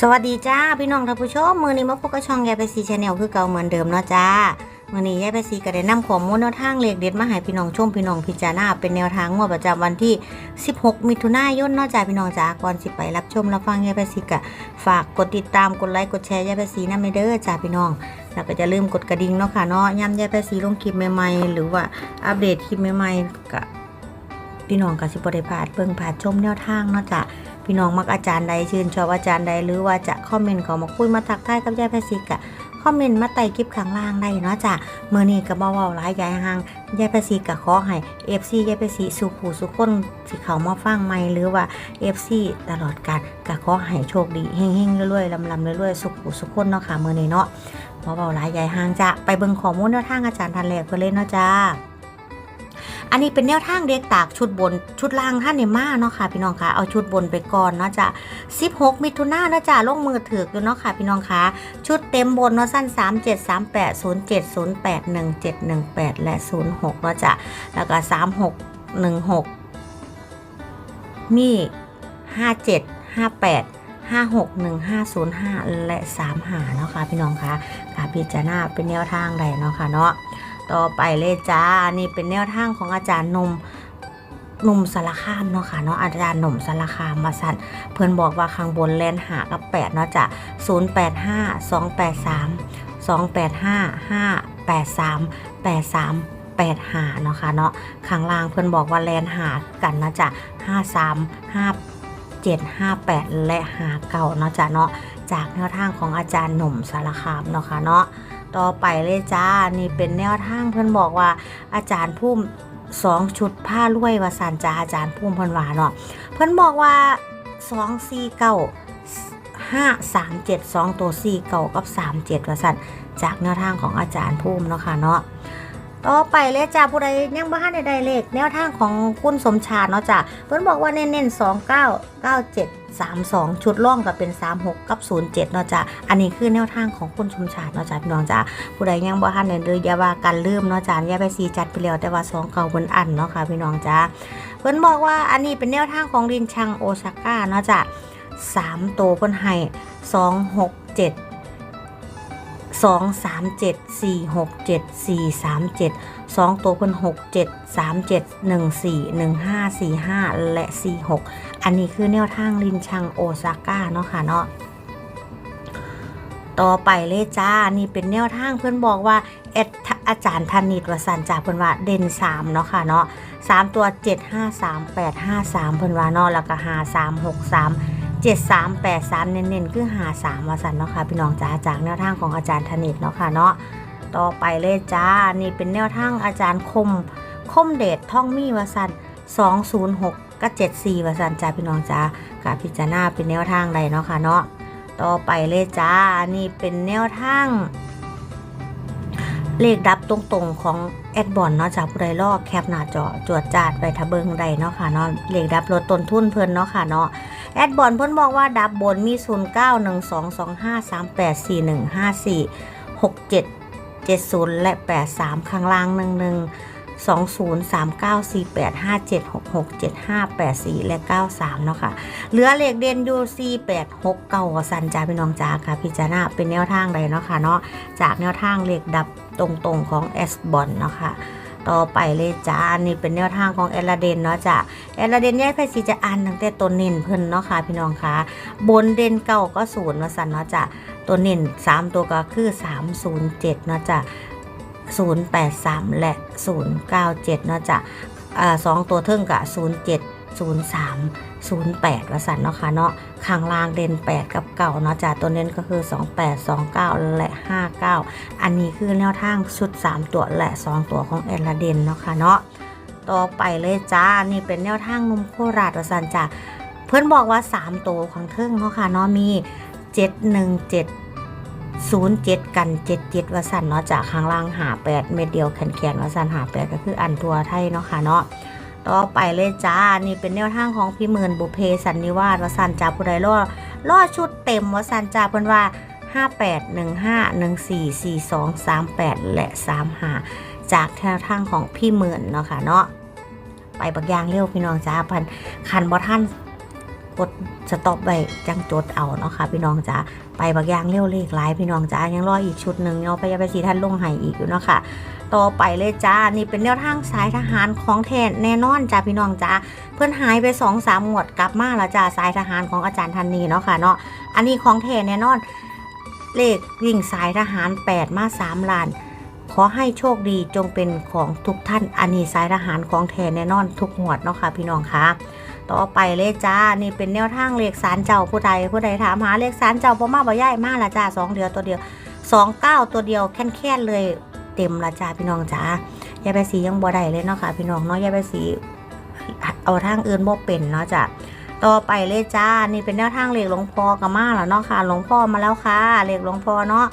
สวัสดีจ้าพี่น้องท่านผู้ชมมือนี้มาพบกับช่องยายไปซีชาแนลคือเก่าเหมือนเดิมเนาะจ้ามือนี้ยายไปซีก็ได้นำข้อมูลแนวทางเลขเด็ดมาให้พี่น้องชมพี่น้องพิจารณาเป็นแนวทางงวดประจำวันที่ 16 มิถุนายนเนาะจ้าพี่น้องจ้าก่อนสิไปรับชมรับฟังยายไปซีก็ฝากกดติดตามกดไลค์กดแชร์ยายไปซีนะไม่เด้อจ้าพี่น้องแล้วก็จะลืมกดกระดิ่งเนาะค่ะเนาะย้ำยายไปซีลงคลิปใหม่ๆหรือว่าอัปเดตคลิปใหม่ๆก็พี่น้องก็สิบ่ได้พาดเบิ่งพาดชมแนวทางเนาะจ้า พี่น้องมักอาจารย์ใดชื่นชอบอาจารย์ใดหรือว่าจะคอมเมนต์เขามาคุยมาทักทายกับยายแพสิกะคอมเมนต์มาไต่คลิปข้างล่างได้เนาะจ้ะเมื่อนี้ก็บ่เว้าหลายยายห่างยายแพสิกะขอให้ FC ยายแพสิสุขูสุขคนสิเขามาฟังใหม่หรือว่า FC ตลอดกาลก็ขอให้โชคดีเฮงๆรวยๆลำๆรวยๆสุขูสุขคนเนาะค่ะเมื่อนี้เนาะบ่เว้าหลายยายห่างจ้ะไปเบิ่งข้อมูลแนวทางอาจารย์ทันแรกเพิ่นเลยเนาะจ้า อันนี้เป็นแนวทางเด็กตากชุดบนชุดล่างท่านในมาเนาะค่ะ พี่น้องคะเอาชุดบนไปก่อนเนาะจ้ะ16 มิถุนายนเนาะจ้ะลงมือถือกอยู่เนาะค่ะ พี่น้องคะชุดเต็มบนเนาะสั้น 3 7 3 8 0 7 0 8 1 7 1 8 และ 06เนาะจ้ะแล้วก็ 36 16 มี 57 58 56 1505 และ 35เนาะค่ะพี่น้องคะค่ะพิจารณาเป็นแนวทางใดเนาะค่ะเนาะ ต่อไปเลยจ้า นี่เป็นแนวทางของอาจารย์นมหนุ่มสารคามเนาะค่ะเนาะอาจารย์หนุ่มสารคามมาสั่นเพื่อนบอกว่าข้างบนแลนหากับแปดเนาะจ้ะ0 8 5 2 8 3 2 8 5 5 8 3 8 3 8 5เนาะค่ะเนาะข้างล่างเพื่อนบอกว่าแลนหากันนะจ้ะ5 3 5 7 5 8และหาเก่าเนาะจ้ะเนาะจากแนวทางของอาจารย์หนุ่มสารคามเนาะค่ะเนาะ ต่อไปเลยจ้า นี่เป็นแนวทางเพื่อนบอกว่า อาจารย์พุ่มสองชุดผ้าลวยวาสันจ้าอาจารย์พุ่มเพิ่นว่าเนาะเพื่อนบอกว่าสองสี่เก้าห้าสามเจ็ดสองตัวสี่เก้ากับสามเจ็ดวาสันจากแนวทางของอาจารย์พุ่มเนาะค่ะเนาะ ต่อไปเลยจ้าผู้ใดยังบ้านใดๆเลขแนวทางของคุณสมชาติเนาะจ้ะเพื่นบอกว่าเน้นๆสองเก้าเก้าเจ็ด32 ชุดล่องกับเป็น 36 กับ 07เนาะจ้ะอันนี้คือแนวทางของคุณชมชาติเนาะจ้ะพี่น้องจ้ะผู้ใดยังบ่ทันได้เลยอย่าว่ากันลืมเนาะจ้ะอย่าไปซีจัดไปแล้วแต่ว่าสองเก่าบนอันเนาะค่ะพี่น้องจ้ะเพิ่นบอกว่าอันนี้เป็นแนวทางของรินชังโอซาก้าเนาะจ้ะ3โตวเพิ่นให้2 6 7 2 3 7 4 6 7 4 3 7 2ตัวเพิ่น6 7 3 7 1 4 1 5 4 5และ4 6อันนี้คือแนวทางลินชังโอซาก้าเนาะค่ะเนาะต่อไปเลยจ้า นี่เป็นแนวทางเพื่อนบอกว่าเอ็ดอาจารย์ธนิตวสันจ่าเพื่อนว่าเด่น3เนาะค่ะเนาะ3ตัว7 5 3 8 5 3เพื่อนว่าเนาะแล้วก็5 3 6 3 7 3 8 3 เน้นๆ คือ 5 3วสันเนาะค่ะพี่น้องจ้าจากแนวทางของอาจารย์ธนิตเนาะค่ะเนาะต่อไปเลยจ้า นี่เป็นแนวทางอาจารย์คม คมเดชท่องมีวสัน206กับ74วสันจ้าพี่น้องจ้ากับพิจารณาเป็นแนวทางใดเนาะค่ะเนาะต่อไปเลยจ้า นี่เป็นแนวทางเลขดับตรงๆของแอดบอนเนาะจากผู้ใดลอกแคปหน้าจอจวดจาดไปทะเบิงใดเนาะค่ะเนาะเลขดับลดต้นทุนเพิ่นเนาะค่ะเนาะ แอดบอนเพิ่นบอกว่าดับบนมี 0 9 1 2 2 5 3 8 4 1 5 4 6 7 70 และ 83 ข้างล่าง 11 20 39 48 57 66 75 84 และ 93 เนาะค่ะ เหลือเลขเด่นอยู่ 4 8 6 9สันจ้าพี่น้องจ้าค่ะ พิจารณาเป็นแนวทางใดเนาะค่ะเนาะจากแนวทางเลขดับตรงๆของ S บอลเนาะค่ะ ต่อไปเลยจ้านี่เป็นแนวทางของเอลาเดนเนาะจ้ะเอลาเดนย้ายไพสีจะอ่านตั้งแต่ตัวเน้นเพิ่นเนาะค่ะพี่น้องค่ะ บนเด่นเก่าก็ศูนย์เนาะสันเนาะจ้ะตัวเน้นสามตัวก็คือ307เนาะจ้ะ083และ097เนาะจ้ะอ่าสองตัวเทิงกับ07 03 08ว่าสันเนาะค่ะเนาะข้างล่างเด่น 8 กับเก่าเนาะจ้ะตัวเน้นก็คือ 28 29 และ 59 อันนี้คือแนวทางชุด 3 ตัวและ 2 ตัวของเอลาเดนเนาะค่ะเนาะต่อไปเลยจ้านี่เป็นแนวทางนมโคราชว่าสันจ้ะเพื่อนบอกว่า 3 ตัวของเทิงเนาะค่ะเนาะมี 717 07 กัน 77วสันเนาะจากข้างล่างหา8เม็ดเดียวแขนแขนวสันหา8ก็คืออันทัวไทยเนาะค่ะเนาะ ต่อไปเลยจ้า นี่เป็นแนวทางของพี่หมื่นบุเพสันนิวาสวสันจ่าผู้ใดรอดรอชุดเต็มวสันจ่าเพิ่นว่า 58 15 14 42 38 และ 35 จากแนวทางของพี่หมื่นเนาะค่ะเนาะไปบักยางเร็วพี่น้องจ้าพันคันบ่ท่าน กดสต็อปไว้จังจดเอาเนาะค่ะพี่น้องจ๋าไปบางอย่างเร็วเลขหลายพี่น้องจ๋ายังรออีกชุดหนึ่งเนาะพยาไปสีท่านลงให้อีกอยู่เนาะค่ะต่อไปเลยจ้านี่เป็นแนวทางสายทหารของแทนแน่นอนจ้าพี่น้องจ้าเพื่อนหายไป2อสามหมวดกลับมาแล้วจ้าสายทหารของอาจารย์ธันนีเนาะค่ะเนาะอันนี้ของแทนแน่นอนเลขวิ่งสายทหาร 8 มา 3ล้านขอให้โชคดีจงเป็นของทุกท่านอันนี้สายทหารของแทนแน่นอนทุกหมวดเนาะค่ะพี่น้องคะ ต่อไปเลยจ้า นี่เป็นแนวทางเลขสารเจ้าผู้ใดผู้ใดถามหาเลขสารเจ้าพ่อมาบ่ย่ายมากละจ้าสองเดียวตัวเดียวสองเก้าตัวเดียวแค่นแค่เลยเต็มละจ้าพี่น้องจ้ายายไปสียังบ่ได้เลยเนาะค่ะพี่น้องเนาะยายไปสีเอาทางอื่นบ่เป็นเนาะจ้ะต่อไปเลยจ้า นี่เป็นแนวทางเลขหลวงพ่อกับมาแล้วเนาะค่ะ หลวงพ่อมาแล้วค่ะเลขหลวงพ่อเนาะ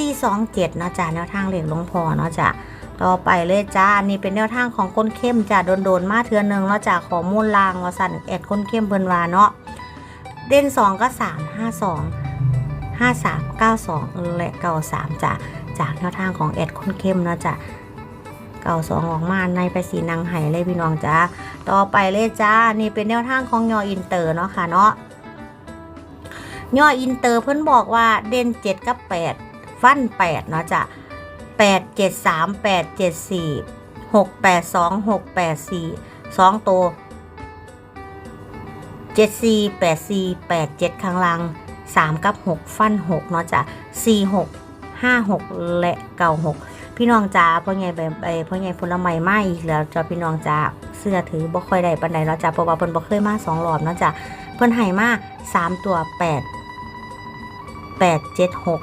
427เนาะจ้าแนวทางเลขหลวงพ่อเนาะจ้ะ ต่อไปเลยจ้านี่เป็นแนวทางของก้นเข้มจ้าโดนๆมาเทือนหนึ่งแล้วจากขอมูลลางวาสันแอดก้นเข้มเพิ่นวาเนาะ เด่นสองก็สามห้าสองห้าสามเก้าสองและเก้าสามจ้าจากแนวทางของแอดก้นเข้มนะจ้าเก่าสองออกมาในไปสีนางไห่เลยพี่น้องจ้า ต่อไปเลยจ้า นี่เป็นแนวทางของยออินเตอร์เนาะค่ะเนาะยออินเตอร์เพิ่นบอกว่าเด่นเจ็ดกับแปดฟันแปดเนาะจ้า 8 7 3 8 7 4 6 8 2 6 8 4 2 ตัว 7 4 8 4 8 7 ข้างล่าง 3 กับ 6 ฟัน 6 เนาะจ้ะ4 6 5 6 และเก่า6พี่น้องจ้าพ่อใหญ่ไปพ่อใหญ่ผลไม้มาอีกแล้วจ้าพี่น้องจ้าเสื้อถือบ่ค่อยได้ปันใดเนาะจ้าเพราะว่าเพิ่นบ่เคยมาสองรอบเนาะจ้าเพิ่นให้มาสามตัวแแปปดเจ็ดหก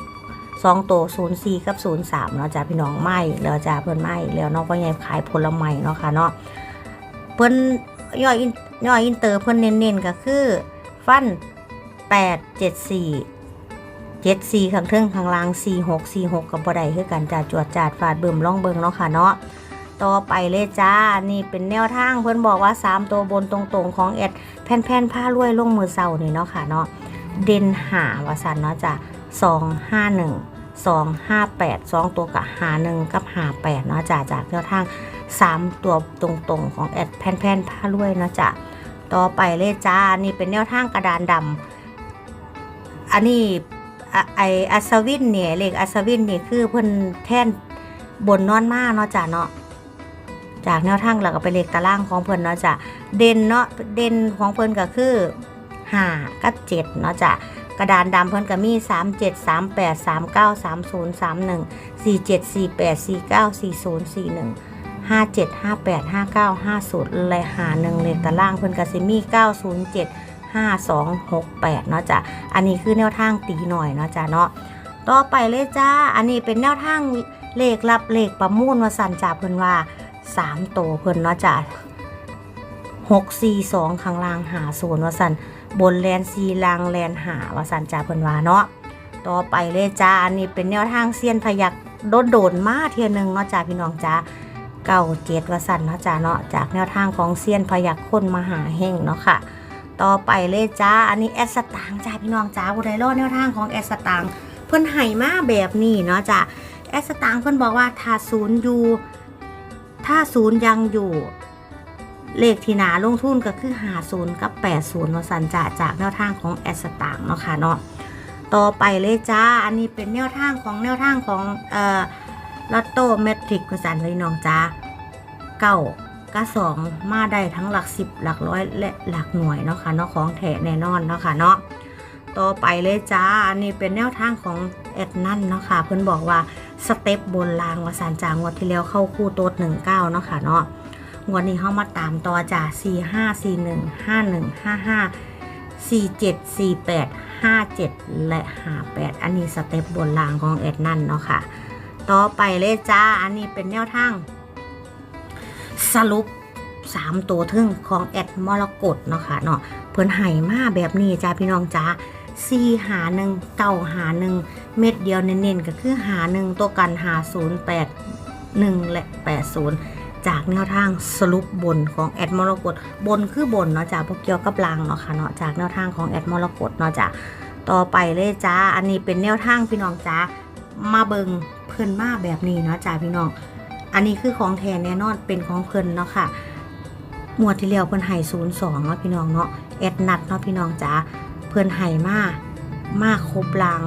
สองตัวศูนย์สี่กับศูนย์สามเนาะจ้าพี่น้องไม่แล้วจ้าเพิ่นไม่แล้วเนาะเพราะไงขายผลไม้เนาะค่ะเนาะเพิ่นย่อยอินย่อยอินเตอร์เพิ่นเน้นๆก็คือ ฟันแปดเจ็ดสี่เจ็ดสี่ข้างเทิงข้างล่างสี่หกสี่หกกับบ่ได้คือกันจ้าจวดจาดฟาดเบิ่มล่องเบิ่งเนาะค่ะเนาะต่อไปเลยจ้า นี่เป็นแนวทางเพิ่นบอกว่าสามตัวบนตรงๆ ของแอดแผ่นๆผ้ารวยลงมือเศร้านี่เนาะค่ะเนาะ เด่นหาวาสันเนาะจ้าสองห้าหนึ่งสองห้าแปดสองตัวกับหาหนึ่งกับหาแปดเนาะจ้ะจากแนวทางสามตัวตรงๆของแอดแผ่นแผ่นผ้ารวยเนาะจ้ะต่อไปเลยจ้านี่เป็นแนวทางกระดานดำอันนี้ไออัศวินเนี่ยเลขอัศวินนี่คือเพิ่นแท่นบนนอนมาเนาะจ้ะเนาะจากแนวทางแล้วก็ไปเลขตารางของเพิ่นเนาะจ้ะเด่นเนาะเด่นของเพิ่นก็คือ ห้ากับเจ็ดเนาะจ้ะกระดานดำเพิ่นก็มี 3 7 3 8 3 9 3 0 3 1 4 7 4 8 4 9 4 0 4 1 5 7 5 8 5 9 5 0และหา1เลขตารางเพิ่นก็สิมี 9 0 7 5 2 6 8 เนาะจ้ะ อันนี้คือแนวทางตีหน่อยเนาะจ้ะเนาะ ต่อไปเลยจ้า อันนี้เป็นแนวทางเลขลับเลขประมูลว่าสั่นจ่าเพิ่นว่า 3 โตเพิ่นเนาะจ้ะ6 4 2ข้างล่างหาศูนย์ว่าสั่น บนแลนซีลางแลนหาวาสันจาเพิ่นว่าเนาะต่อไปเลยจ้าอันนี้เป็นแนวทางเซียนพยักโดนโดนมาเทียนึงเนาะจ้าพี่น้องจ้าเก่าเจ็ดวาสันเนาะจ้าเนาะจากแนวทางของเซียนพยักคนมหาเฮงเนาะค่ะ ต่อไปเลยจ้าอันนี้แอดสตางจ้าพี่น้องจ้าผู้ใดรอดแนวทางของแอดสตางเพิ่นให้มาแบบนี้เนาะจ้าแอดสตางเพิ่นบอกว่าถ้าศูนย์อยู่ถ้าศูนย์ยังอยู่ เลขที่นาลงทุนก็คือ50กับ80เนาะสันจะจากแนวทางของแอสตางเนาะค่ะเนาะต่อไปเลยจ้า อันนี้เป็นแนวทางของแนวทางของเอ่อลอตโต้เมทริกสันเลยน้องจ้าเก้าก็สองมาได้ทั้งหลักสิบหลักร้อยและหลักหน่วยเนาะค่ะเนาะของแถแน่นอนเนาะค่ะเนาะต่อไปเลยจ้า อันนี้เป็นแนวทางของแอดนั่นเนาะค่ะ เพิ่นบอกว่าสเต็ปบนรางวาสันจางวดที่แล้วเข้าคู่โต๊ดหนึ่งเก้าเนาะค่ะเนาะ งวดนี้เข้ามาตามต่อจ้ะ4 5 4 1 5 1 5 5 4 7 4 8 5 7และ58อันนี้สเต็ปบนรางของเอ็ดนั่นเนาะค่ะ ต่อไปเลยจ้า อันนี้เป็นแนวทาง สรุป3ตัวทึ่งของแอดมรกตเนาะค่ะเนาะเพิ่นไห่มาแบบนี้จ้าพี่น้องจ้า4หา1เก้าหา1เม็ดเดียวเน้นๆก็คือหา1ตัวกันหา0 8 1แปดหนึ่งและ80 จากแนวทางสรุปบนของแอดมรกตบนคือบนเนาะจ้าพวกเกี่ยวกับลางเนาะค่ะเนาะจากแนวทางของแอดมรกตเนาะจ้าต่อไปเลยจ้า อันนี้เป็นแนวทางพี่น้องจ้ามาเบิงเพิ่นมาแบบนี้เนาะจ้าพี่น้อง อันนี้คือของแทนแน่นอนเป็นของเพิ่นเนาะค่ะหมวดที่แล้วเพิ่นให้ศูนย์สองเนาะพี่น้องเนาะแอดนัดเนาะพี่น้องจ๋าเพิ่นไห่มามาครบลาง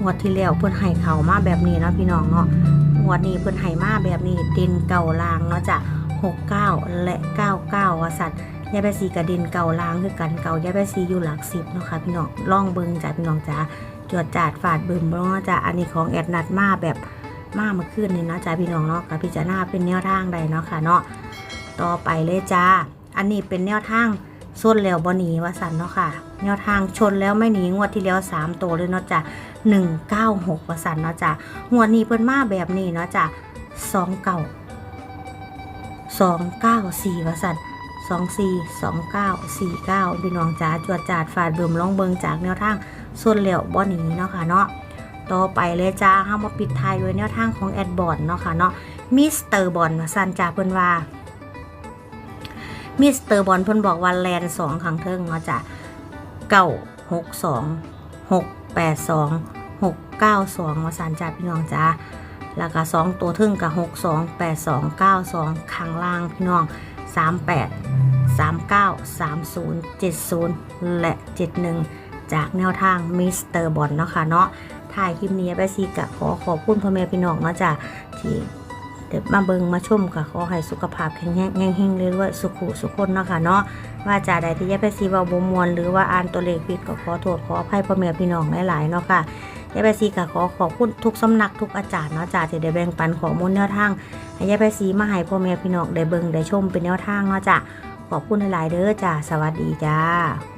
งวดที่แล้วเพิ่นไห่เขามาแบบนี้เนาะพี่น้องเนาะ งวดนี้เพิ่นไห่มาแบบนี้ด่นเก่าลางเนาะจ้ะ69 และ 99ว่าสัตว์ยายแปซีกับดินเก่าลางคือกันเก่ายายแปซีอยู่หลักสิบเนาะค่ะพี่น้องล่องเบิงจ้ะพี่น้องจ๋าจวดจาดฝาดบึมเนาะจ้ะอันนี้ของแอดนัดมาแบบมาเมื่อคืนนี่เนาะจ้ะพี่น้องเนาะกับพิจารณาเป็นแนวทางใดเนาะค่ะเนาะต่อไปเลยจ้าอันนี้เป็นแนวทาง ส้นแล้วบ่หนีว่าสันเนาะค่ะ แนวทางชนแล้วไม่หนีงวดที่แล้ว3ตัวเลยเนาะจ้ะ196ว่าสันเนาะจ้ะงวดนี้เพิ่นมาแบบนี้เนาะจ้ะ29 294ว่าสัน24 29 49พี่น้องจ้าจวดจาดฝาดเบิ่มลองเบิงจากแนวทางส้นแล้วบ่หนีเนาะค่ะเนาะต่อไปเลยจ้าเฮามาปิดท้ายด้วยแนวทางของแอดบอร์ดเนาะค่ะเนาะมิสเตอร์บอลว่าสันจ้าเพิ่นว่า มิสเตอร์บอลเพิ่นบอกว่าแลนสองขังเทิงเนาะจ้ะเก้าหกสองหกแปดสองหกเก้าสองมาสานจ้าพี่น้องจ้าแล้วก็สองตัวเทึงกับหกสองแปดสองเก้าสองข้างล่างพี่น้องสามแปดสามเก้าสามศูนย์เจ็ดศูนย์และเจ็ดหนึ่งจากแนวทางมิสเตอร์บอลเนาะค่ะเนาะถ่ายคลิปนี้ไปซีกะขอขอบคุณพ่อแม่พี่น้องเนาะจ้ะที่ ดี๋ยวมาเบิงมาชมค่ะขอให้สุขภาพแข็งแรงแรงเฮงเรื่อยๆสุขุสุขคนเนาะค่ะเนาะว่าจาใดที่ยายไปซีเบาบมวลหรือว่าอ่านตัวเลขผิดก็ขอโทษขออภัยพ่อแม่พี่น้องหลายๆเนาะค่ะยายไปซีก็ขอขอบคุณทุกสำนักทุกอาจารย์เนาะจ้าที่ได้แบ่งปันข้อมูลแนวทางให้ยายไปซีมาให้พ่อแม่พี่น้องได้เบิงได้ชมเป็นแนวทางเนาะจ้ะขอบคุณหลายๆเด้อจ้าสวัสดีจ้า